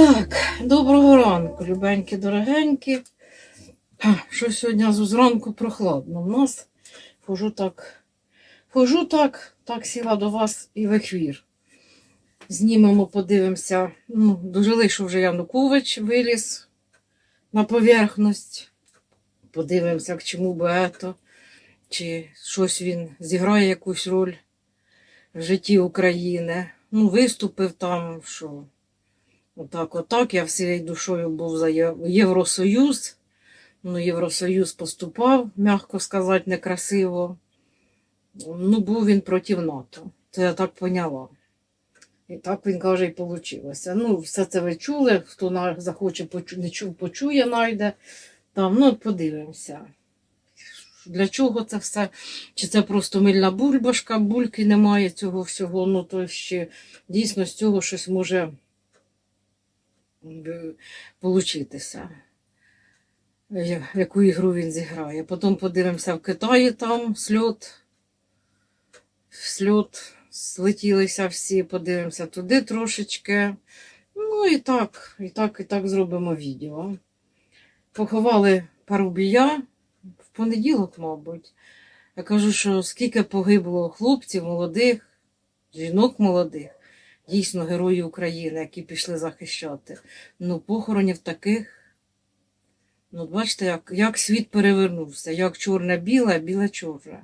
Так, доброго ранку, любенькі, дорогенькі. Що сьогодні зранку прохладно. У нас хожу так, хожу так, так сіла до вас і в ехвір. Знімемо, подивимося. Ну, дожили, що вже Янукович виліз на поверхність. Подивимося, к чому би ето, чи щось він зіграє якусь роль в житті України. Ну, виступив там, що отак, отак. Я всією душою був за Євросоюз. Ну, Євросоюз поступав, м'яко сказати, некрасиво. Ну, був він проти НАТО. Це я так поняла. І так він каже, і вийшло. Ну, все це ви чули, хто захоче почу, не чув, почує, найде. Там, ну, подивимося. Для чого це все? Чи це просто мильна бульбашка, бульки немає цього всього, ну то ще дійсно з цього щось може получитися. Яку ігру він зіграє. Потім подивимося в Китаї там сльот. Сльот злетілися всі, подивимося туди трошечки. Ну і так, і так, і так зробимо відео. Поховали Парубія в понеділок, мабуть. Я кажу, що скільки погибло хлопців молодих, жінок молодих, дійсно герої України, які пішли захищати. Ну, похоронів таких. Ну, бачите, як, як світ перевернувся, як чорне-біле, біле-чорне.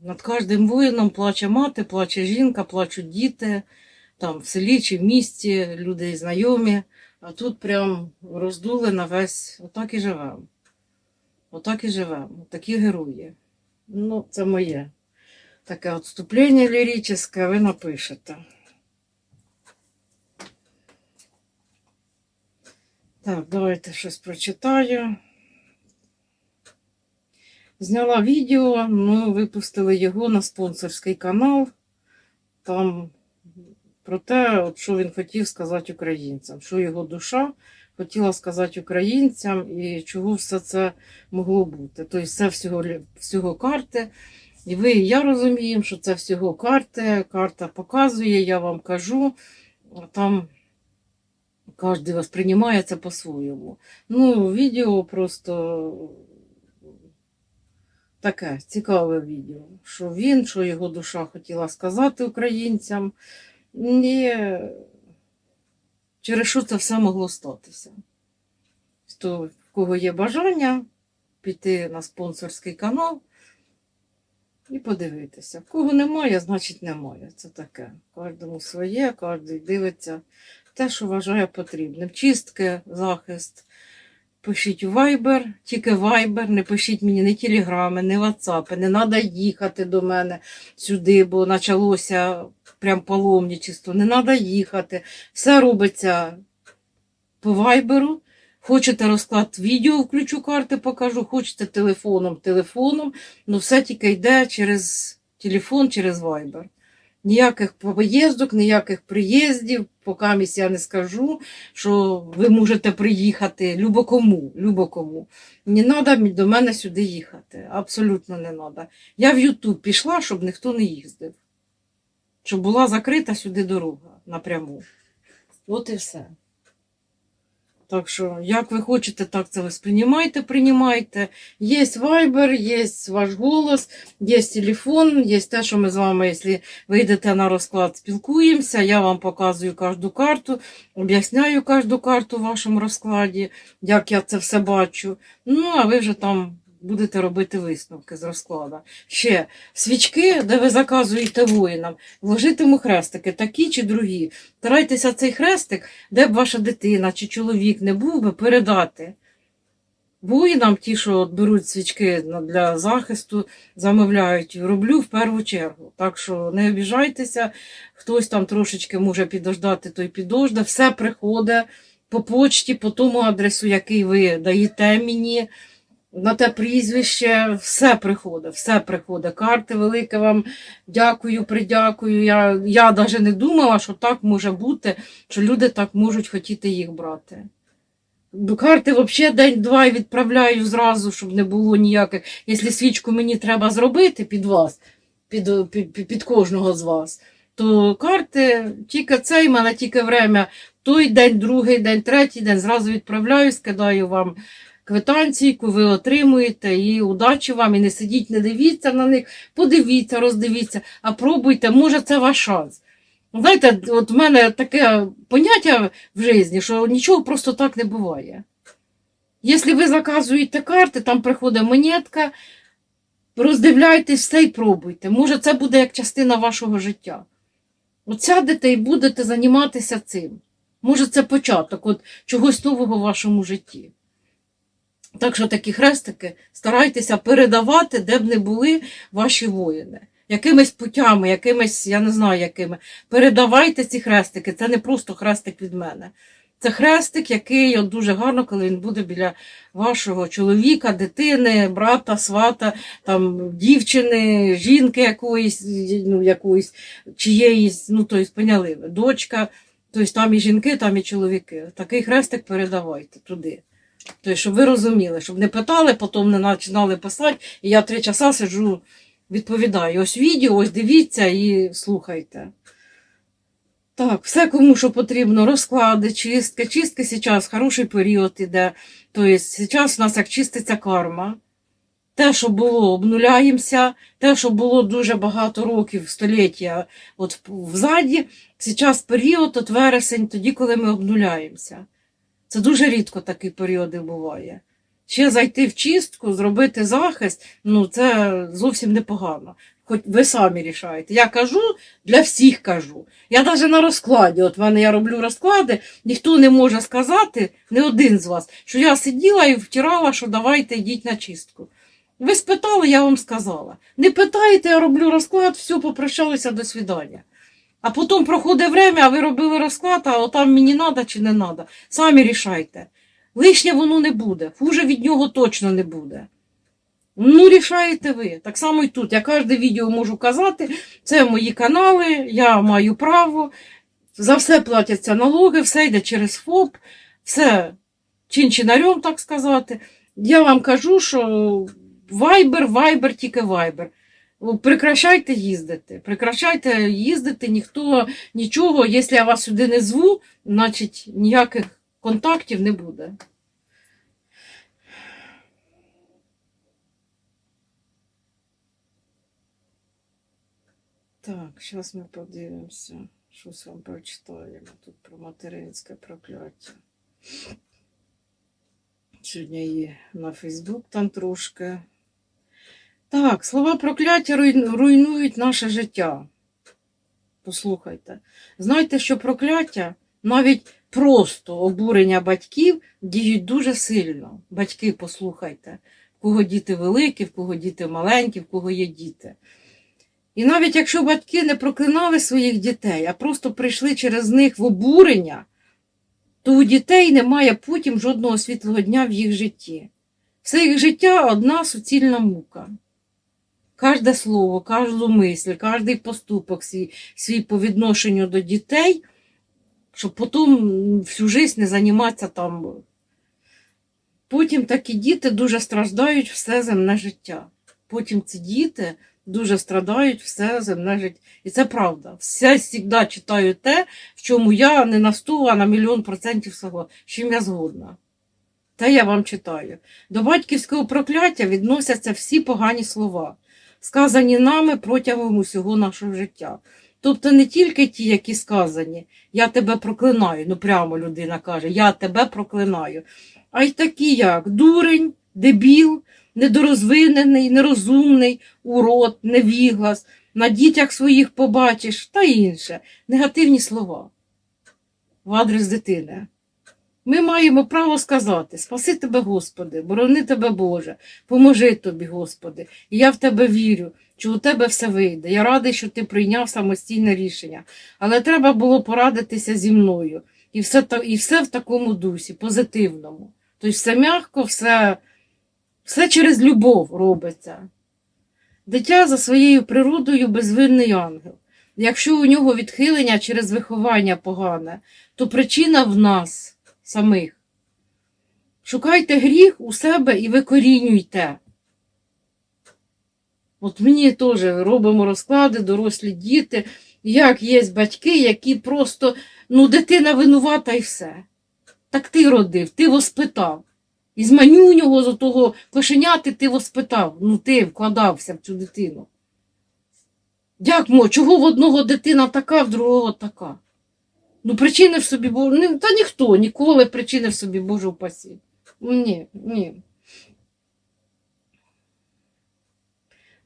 Над кожним воїном плаче мати, плаче жінка, плачуть діти, там в селі чи в місті, люди знайомі. А тут прям роздули на весь, отак і живемо. Отак і живемо. Такі герої. Ну, це моє. Таке відступлення ліричне, ви напишете. Так, давайте щось прочитаю. Зняла відео, ну, випустили його на спонсорський канал. Там про те, от, що він хотів сказати українцям, що його душа хотіла сказати українцям і чого все це могло бути. Тобто це всього, всього карти. І ви, і я розуміємо, що це всього карти. Карта показує, я вам кажу. Там кожен восприймає це по-своєму. Ну, відео просто таке цікаве відео. Що він, що його душа хотіла сказати українцям. І через що це все могло статися. То, в кого є бажання піти на спонсорський канал і подивитися. В кого немає, значить немає. Це таке. Кожному своє, кожен дивиться те, що вважає потрібним. Чистки, захист. Пишіть Viber, тільки Viber, не пишіть мені ні телеграми, ні WhatsApp, не треба їхати до мене сюди, бо почалося прям паломничество, не треба їхати. Все робиться по вайберу. Хочете розклад відео, включу карти, покажу, хочете телефоном, телефоном, ну все тільки йде через телефон, через вайбер. Ніяких поїздок, ніяких приїздів, поки місь я не скажу, що ви можете приїхати любокому, любокому. Не треба до мене сюди їхати. Абсолютно не треба. Я в Ютуб пішла, щоб ніхто не їздив. Щоб була закрита сюди дорога напряму. От і все. Так що, як ви хочете, так це ви сприймайте, приймайте. Є Viber, є ваш голос, є телефон, є те, що ми з вами, якщо вийдете на розклад, спілкуємося. Я вам показую кожну карту, об'ясняю кожну карту в вашому розкладі, як я це все бачу. Ну, а ви вже там будете робити висновки з розкладу. Ще свічки, де ви заказуєте воїнам, вложитиму хрестики, такі чи другі. Старайтеся цей хрестик, де б ваша дитина чи чоловік не був би, передати. Воїнам, ті, що от беруть свічки для захисту, замовляють, роблю в першу чергу. Так що не обіжайтеся, хтось там трошечки може підождати, той підожде. Все приходить по почті, по тому адресу, який ви даєте мені. На те прізвище все приходить, все приходить. Карти велике вам дякую, придякую. Я, я навіть не думала, що так може бути, що люди так можуть хотіти їх брати. Карти взагалі день-два відправляю зразу, щоб не було ніяких. Якщо свічку мені треба зробити під вас, під, під, під кожного з вас, то карти тільки цей мене тільки время. Той день, другий день, третій день зразу відправляю, скидаю вам квитанційку, ви отримуєте і удачі вам, і не сидіть, не дивіться на них, подивіться, роздивіться, а пробуйте, може це ваш шанс. Знаєте, от в мене таке поняття в житті, що нічого просто так не буває. Якщо ви заказуєте карти, там приходить монетка, роздивляйтесь все і пробуйте. Може, це буде як частина вашого життя. От сядете і будете займатися цим. Може, це початок от чогось нового в вашому житті. Так що такі хрестики старайтеся передавати, де б не були ваші воїни. Якимись путями, якимись, я не знаю, якими. Передавайте ці хрестики. Це не просто хрестик від мене. Це хрестик, який от дуже гарно, коли він буде біля вашого чоловіка, дитини, брата, свата, там, дівчини, жінки якоїсь, ну, якоїсь, чиєїсь, ну, тобто, поняли дочка. Тобто там і жінки, там і чоловіки. Такий хрестик передавайте туди. Тобто, щоб ви розуміли, щоб не питали, потім не починали писати, і я три часа сиджу, відповідаю. Ось відео, ось дивіться і слухайте. Так, все кому що потрібно, розклади, чистки. Чистки зараз хороший період іде. Тобто, зараз у нас як чиститься карма. Те, що було, обнуляємося, те, що було дуже багато років, століття от взаді, зараз період, от вересень, тоді, коли ми обнуляємося. Це дуже рідко такі періоди буває. Ще зайти в чистку, зробити захист, ну це зовсім непогано. Хоч ви самі рішаєте. Я кажу, для всіх кажу. Я навіть на розкладі, от в мене я роблю розклади, ніхто не може сказати, не один з вас, що я сиділа і втирала, що давайте йдіть на чистку. Ви спитали, я вам сказала. Не питаєте, я роблю розклад, все, попрощалися, до свидання. А потім проходить время, а ви робили розклад, а отам мені треба чи не треба. Самі рішайте. Лишнє воно не буде, хуже від нього точно не буде. Ну, рішаєте ви. Так само і тут. Я кожне відео можу казати, це мої канали, я маю право, за все платяться налоги, все йде через ФОП, все чин-чинарем, так сказати. Я вам кажу, що вайбер, вайбер, тільки вайбер. Прекращайте їздити. Прекращайте їздити, ніхто нічого. Якщо я вас сюди не зву, значить ніяких контактів не буде. Так, зараз ми подивимося. Щось вам прочитаємо тут про материнське прокляття. Сьогодні є на Фейсбук там трошки. Так, слова прокляття руйнують наше життя. Послухайте. Знайте, що прокляття, навіть просто обурення батьків діють дуже сильно. Батьки, послухайте, в кого діти великі, в кого діти маленькі, в кого є діти. І навіть якщо батьки не проклинали своїх дітей, а просто прийшли через них в обурення, то у дітей немає потім жодного світлого дня в їх житті. Все їх життя одна суцільна мука. Кожне слово, кожну мисль, кожний поступок свій, свій по відношенню до дітей, щоб потім всю життя не займатися там. Потім такі діти дуже страждають все земне життя. Потім ці діти дуже страдають все земне життя. І це правда. Все завжди читаю те, в чому я не на 100, а на мільйон процентів свого, з чим я згодна. Те я вам читаю. До батьківського прокляття відносяться всі погані слова, сказані нами протягом усього нашого життя. Тобто не тільки ті, які сказані, я тебе проклинаю, ну прямо людина каже, я тебе проклинаю, а й такі, як дурень, дебіл, недорозвинений, нерозумний, урод, невіглас, на дітях своїх побачиш та інше. Негативні слова в адрес дитини. Ми маємо право сказати: Спаси тебе, Господи, борони тебе, Боже, поможи тобі, Господи. І я в тебе вірю, що у тебе все вийде. Я радий, що ти прийняв самостійне рішення. Але треба було порадитися зі мною. І все, і все в такому дусі, позитивному. Тобто все м'яко, все, все через любов робиться. Дитя за своєю природою безвинний ангел. Якщо у нього відхилення через виховання погане, то причина в нас самих. Шукайте гріх у себе і викорінюйте. От мені теж робимо розклади, дорослі діти, Як є батьки, які просто, ну, дитина винувата і все. Так ти родив, ти воспитав. Із манюнього з того кошеняти ти воспитав. Ну ти вкладався в цю дитину. Як мо, чого в одного дитина така, в другого така? Ну, причини в собі Божу. Ні, та ніхто ніколи причини в собі Божу упасі. Ні, ні.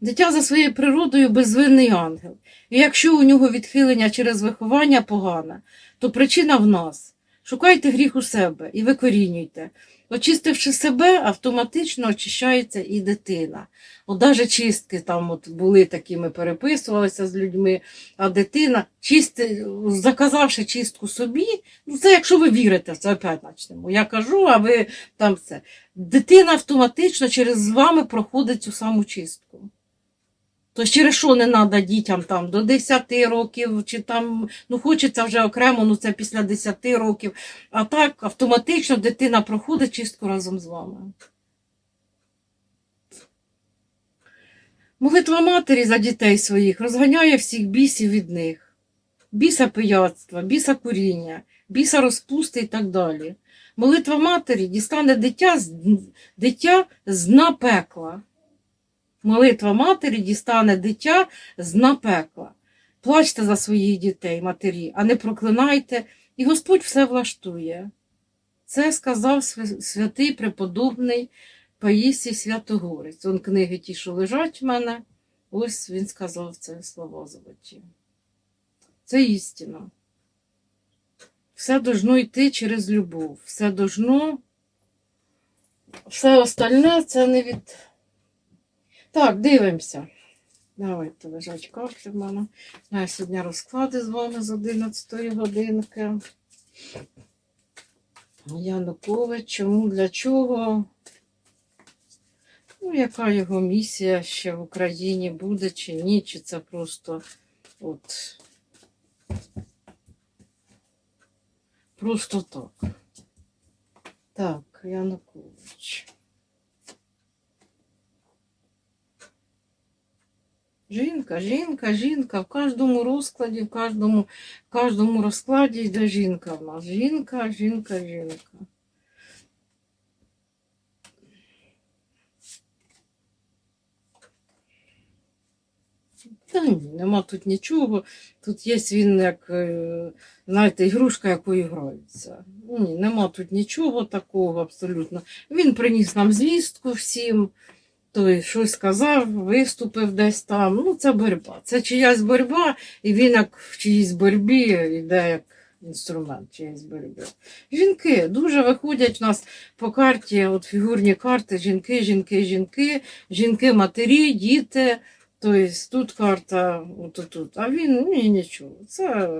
Дитя за своєю природою безвинний ангел. І якщо у нього відхилення через виховання погане, то причина в нас. Шукайте гріх у себе і викорінюйте. Очистивши себе, автоматично очищається і дитина. От навіть чистки там от були такі, ми переписувалися з людьми, а дитина, чисти, заказавши чистку собі, ну це якщо ви вірите, це опять почнемо. Я кажу, а ви там все. Дитина автоматично через вами проходить цю саму чистку. То через що не треба дітям там до 10 років, чи там, ну хочеться вже окремо, ну це після 10 років. А так автоматично дитина проходить чистку разом з вами. Молитва матері за дітей своїх розганяє всіх бісів від них. Біса пияцтва, біса куріння, біса розпусти і так далі. Молитва матері дістане дитя дитя з дна пекла. Молитва матері дістане дитя з дна пекла. Плачте за своїх дітей, матері, а не проклинайте, і Господь все влаштує. Це сказав святий преподобний Паїсій Святогорець. Он книги ті, що лежать в мене, ось він сказав це слова золоті. Це істина. Все должно йти через любов. Все должно. Все остальне це не від. Так, дивимося. Давайте лежать карти в мене. Я сьогодні розклади з вами з 11 годинки. Янукович, чому, для чого? Ну, яка його місія ще в Україні буде чи ні, чи це просто от просто так. Так, Янукович. Жінка, жінка, жінка. В кожному розкладі, в кожному, в кожному розкладі йде жінка в нас. Жінка, жінка, жінка. Та ні, нема тут нічого. Тут є він як, е, знаєте, ігрушка, якою граються. Ні, нема тут нічого такого абсолютно. Він приніс нам звістку всім, той щось сказав, виступив десь там. Ну, це боротьба. Це чиясь боротьба, і він як в чиїсь боротьбі йде як інструмент чиїсь боротьби. Жінки дуже виходять у нас по карті, от фігурні карти, жінки, жінки, жінки, жінки, матері, діти. Тобто тут карта, от тут. А він ні, нічого. Це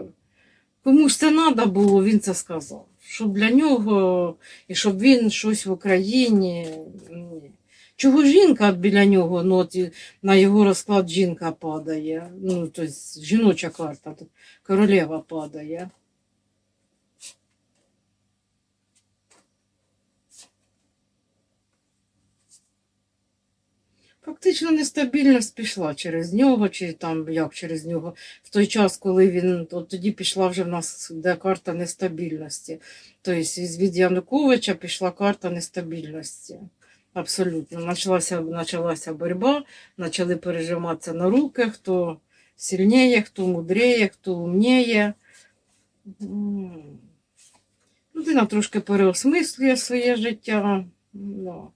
комусь це треба було, він це сказав. Щоб для нього і щоб він щось в Україні. Ні. Чого жінка біля нього, ну от на його розклад жінка падає. Ну, тобто жіноча карта, королева падає. Фактично нестабільність пішла через нього, чи там як через нього. В той час, коли він от тоді пішла вже в нас де карта нестабільності. Тобто від Януковича пішла карта нестабільності. Абсолютно. Почалася, почалася боротьба, почали пережиматися на руки, хто сильніє, хто мудріє, хто умніє. Людина трошки переосмислює своє життя. Ну,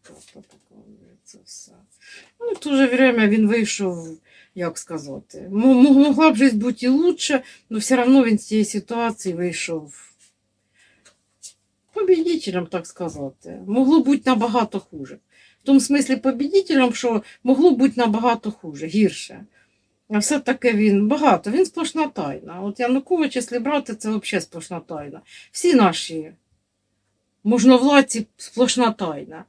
це все. Ну, в то же время він вийшов, як сказати, могла б життя бути і лучше, але все одно він з цієї ситуації вийшов победителем, так сказати. Могло бути набагато хуже. В тому смислі победителем, що могло бути набагато хуже, гірше. А все-таки він багато, він сплошна тайна. От Янукович, якщо брати, це взагалі сплошна тайна. Всі наші можновладці сплошна тайна,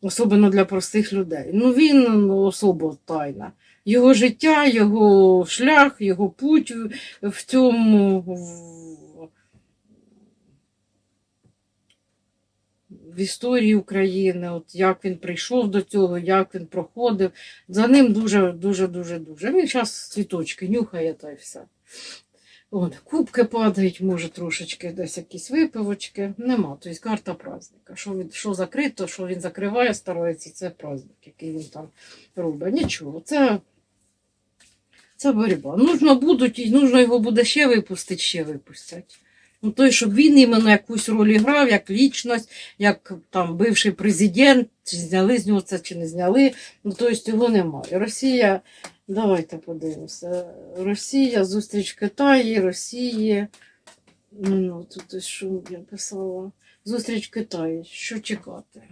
особливо для простих людей. Ну він ну, особо тайна. Його життя, його шлях, його путь в цьому. В- історії України, от як він прийшов до цього, як він проходив. За ним дуже, дуже, дуже, дуже. Він зараз цвіточки нюхає та й все. От, кубки падають, може трошечки десь якісь випивочки. Нема. Тобто карта праздника. Що, він, що закрито, що він закриває, старається, це праздник, який він там робить. Нічого. Це, це боротьба. Нужно будуть, і нужно його буде ще випустити, ще випустять. Ну, той, щоб він іменно якусь роль грав, як лічність, як там бивший президент, чи зняли з нього це, чи не зняли. Ну, тобто його немає. Росія, давайте подивимося. Росія, зустріч Китаю, Росії. Ну, тут що я писала. Зустріч Китаю. Що чекати?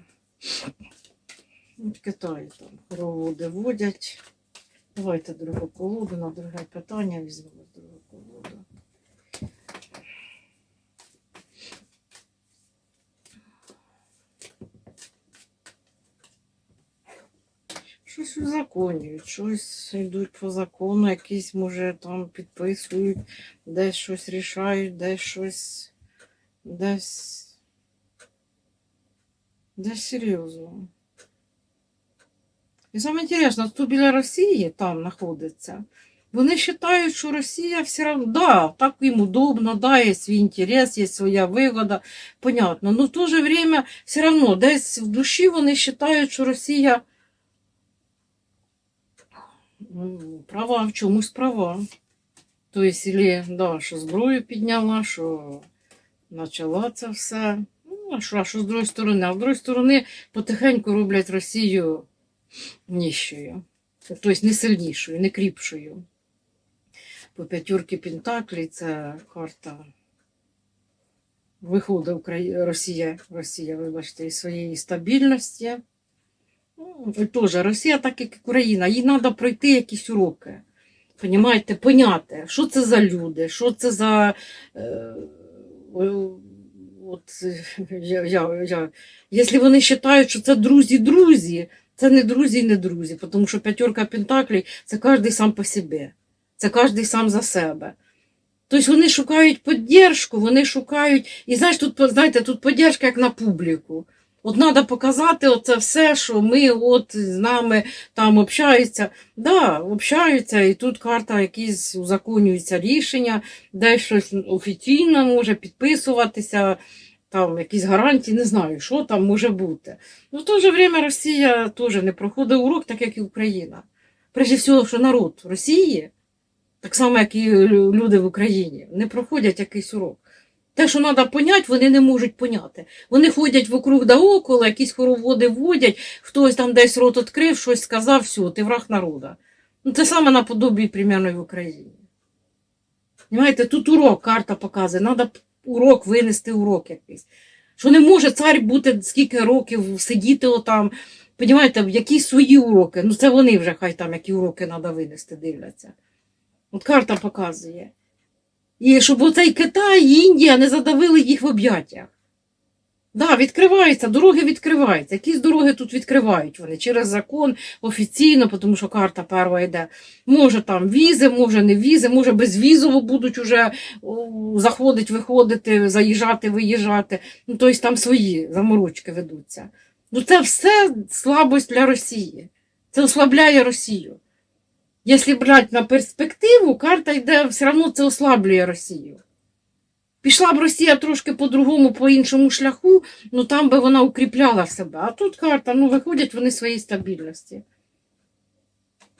От Китай там хороводи водять. Давайте другу колоду на друге питання візьмемо другу колоду. Щось узаконюють, щось йдуть по закону, якісь, може, там підписують, десь щось рішають, десь щось. Десь. Десь серйозно. І саме інтересно, тут біля Росії там знаходиться. Вони вважають, що Росія все одно, да, так їм удобно, да, є свій інтерес, є своя вигода, понятно. Но в то же время все одно десь в душі вони вважають, що Росія ну, права, в чомусь права. Тобто, или, да, що зброю підняла, що почала це все. Ну, а що, а що з другої сторони? А з другої сторони потихеньку роблять Росію ніщою. Тобто не сильнішою, не кріпшою. По п'ятірки Пентаклі це карта. Виходить Росія, Росія, вибачте, із своєї стабільності. Ну, теж Росія, так як Україна, їй треба пройти якісь уроки. Понімаєте, поняти, що це за люди, що це за. Е, от, я, я, я. Якщо вони вважають, що це друзі-друзі, це не друзі і не друзі, тому що п'ятерка Пентаклей це кожен сам по собі, це кожен сам за себе. Тобто вони шукають підтримку, вони шукають. І знаєш, тут, знаєте, тут підтримка як на публіку. От треба показати оце все, що ми от з нами там общаються. Да, общаються, і тут карта якісь узаконюються рішення, де щось офіційно може підписуватися, там якісь гарантії, не знаю, що там може бути. Ну, в то же время Росія теж не проходить урок, так як і Україна. Прежде всього, що народ Росії, так само, як і люди в Україні, не проходять якийсь урок. Те, що треба поняти, вони не можуть поняти. Вони ходять вокруг да около, якісь хороводи вводять, хтось там десь рот відкрив, щось сказав, все, ти враг народа. Ну, це саме наподобі примерно в Україні. Понимаєте, тут урок, карта показує, треба урок винести урок якийсь. Що не може цар бути скільки років, сидіти отам. Понімаєте, які свої уроки. Ну це вони вже хай там які уроки треба винести, дивляться. От карта показує. І щоб оцей Китай і Індія не задавили їх в об'яттях. Да, відкриваються, дороги відкриваються. Якісь дороги тут відкривають вони через закон офіційно, тому що карта перша йде. Може там візи, може не візи, може безвізово будуть уже заходити, виходити, заїжджати, виїжджати. Ну, тобто там свої заморочки ведуться. Ну це все слабость для Росії. Це ослабляє Росію. Якщо брати на перспективу, карта йде, все одно це ослаблює Росію. Пішла б Росія трошки по-другому, по іншому шляху, ну там би вона укріпляла себе. А тут карта, ну виходять вони своїй стабільності.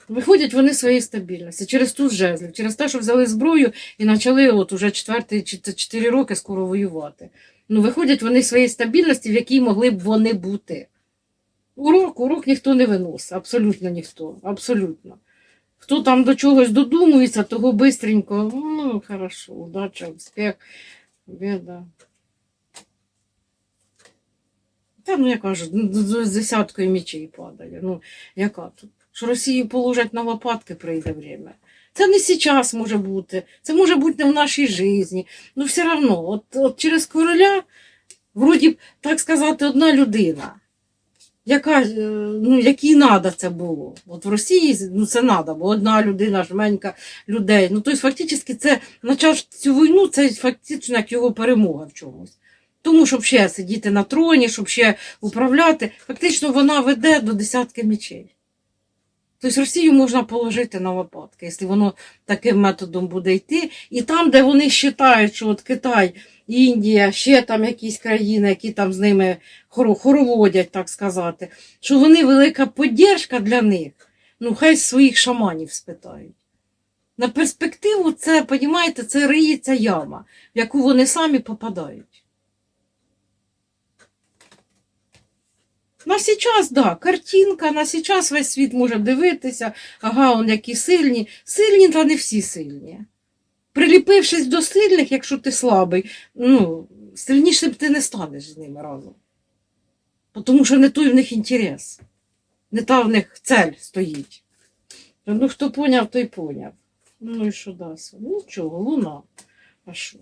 Виходять вони своєї стабільності через ту жезлів, через те, що взяли зброю і почали от уже 4 чи 4 роки скоро воювати. Ну, виходять вони своєї стабільності, в якій могли б вони бути. Урок, урок ніхто не виносить, абсолютно ніхто. Абсолютно. Хто там до чогось додумується, того бистренько, ну, хорошо, удача, успіх, біда. Та, ну я кажу, з десяткою мічей падає. Ну, яка тут? Що Росію положать на лопатки прийде время. Це не зараз може бути, це може бути не в нашій житті. Ну, все одно, от, от через короля, вроді, так сказати, одна людина яка, е, ну, якій треба це було. От в Росії ну, це треба, бо одна людина, жменька людей. Ну, тобто, фактично, це почав цю війну, це фактично як його перемога в чомусь. Тому, щоб ще сидіти на троні, щоб ще управляти, фактично вона веде до десятки мечей. Тобто Росію можна положити на випадки, якщо воно таким методом буде йти. І там, де вони вважають, що от Китай, Індія, ще там якісь країни, які там з ними хороводять, так сказати, що вони велика поддержка для них, ну хай своїх шаманів спитають. На перспективу це, понімаєте, це риється яма, в яку вони самі попадають. На сейчас, да, картинка, на сейчас весь світ може дивитися, ага, он які сильні. Сильні, та не всі сильні. Приліпившись до сильних, якщо ти слабий, ну, сильнішим ти не станеш з ними разом. Тому що не той в них інтерес, не та в них цель стоїть. Ну, хто поняв, той поняв. Ну і що дасть? Нічого, луна. А що?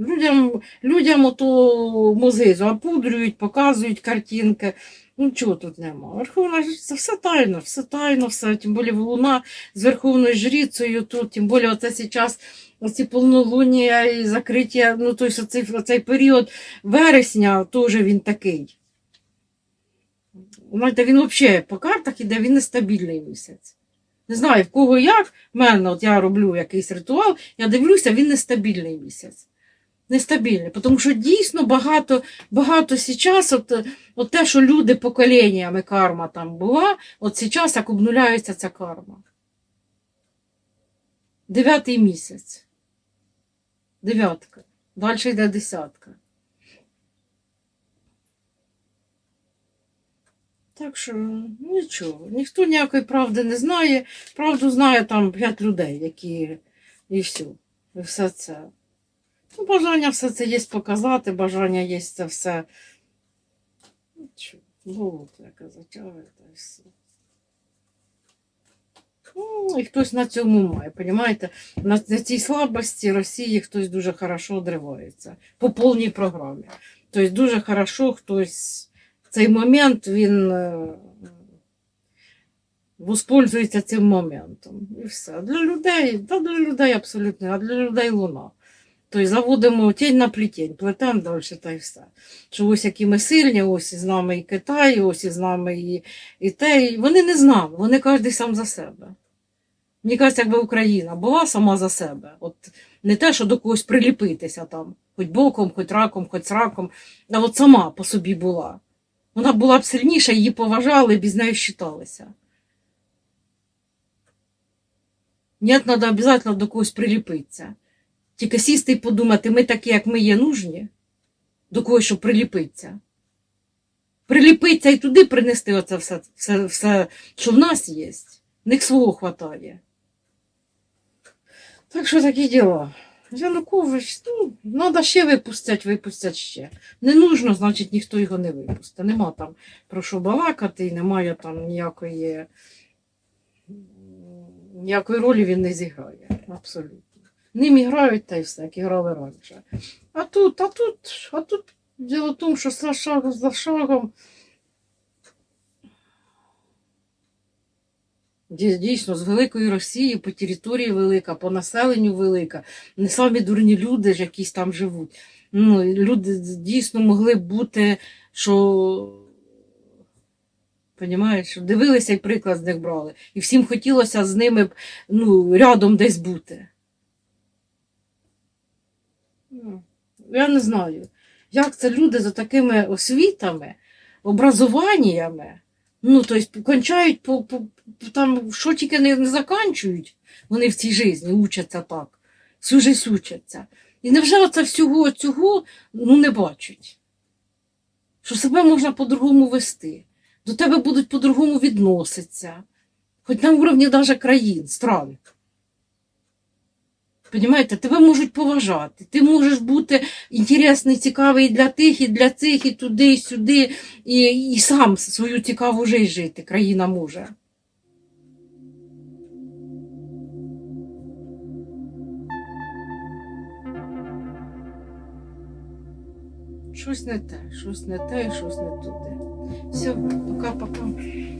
Людям, людям ото музею опудрюють, показують картинки. Ну чого тут нема? Верховна жриця, все тайно, все тайно, все, тим більше луна з Верховною жрицею тут, тим більше оце зараз оці повнолуння і закриття, ну тобто оцей, оцей період вересня теж він такий. Знаєте, він взагалі по картах іде, він нестабільний місяць. Не знаю, в кого як, в мене, от я роблю якийсь ритуал, я дивлюся, він нестабільний місяць. Нестабільний, тому що дійсно багато, багато зараз, от, от те, що люди поколіннями карма там була, от зараз як обнуляється ця карма. Дев'ятий місяць. Дев'ятка. Далі йде десятка. Так що нічого, ніхто ніякої правди не знає. Правду знає там п'ять людей, які і все. І все це. Ну, бажання все це є показати, бажання є це все. Було яке затягує, та й все. Ну, і хтось на цьому має, понімаєте? На, цій слабості Росії хтось дуже хорошо одривається по повній програмі. Тобто дуже хорошо хтось в цей момент він е, воспользується цим моментом. І все. Для людей, та для людей абсолютно, а для людей луна. Тобто заводимо тінь на плетень, плетемо далі та й все. Що ось які ми сильні, ось із нами і Китай, ось із нами і, і те. І вони не з нами, вони кожен сам за себе. Мені кажеться, якби Україна була сама за себе. От не те, що до когось приліпитися там, хоч боком, хоч раком, хоч сраком, а от сама по собі була. Вона була б сильніша, її поважали, і з нею щиталися. Ні, треба обов'язково до когось приліпитися. Тільки сісти і подумати, ми такі, як ми є, нужні, до когось, щоб приліпитися. Приліпитися і туди принести оце все, все, все що в нас є. В них свого хватає. Так що такі діла. Янукович, ну, треба ще випустять, випустять ще. Не нужно, значить, ніхто його не випустить. Нема там про що балакати, і немає там ніякої, ніякої ролі він не зіграє. Абсолютно. Ним грають та й все, як і грали раніше. А тут, а тут, а тут діло в тому, що за шагом за шагом. Дійсно, з великої Росії по території велика, по населенню велика. Не самі дурні люди ж якісь там живуть. Ну, люди дійсно могли б бути, що Понімаєш, дивилися і приклад з них брали. І всім хотілося з ними ну, рядом десь бути. Ну, Я не знаю, як це люди за такими освітами, образуваннями, ну, тобто кончають по, по, там, що тільки не, не заканчують, вони в цій житті учаться так, всю життя учаться. І невже оце всього цього ну, не бачать? Що себе можна по-другому вести, до тебе будуть по-другому відноситися, хоч на уровні навіть країн, стран. Понімаєте, тебе можуть поважати. Ти можеш бути інтересний, цікавий і для тих, і для цих, і туди, і сюди, і, і сам свою цікаву життя жити. Країна може. Щось не те, щось не те, щось не туди. Все, пока-пока.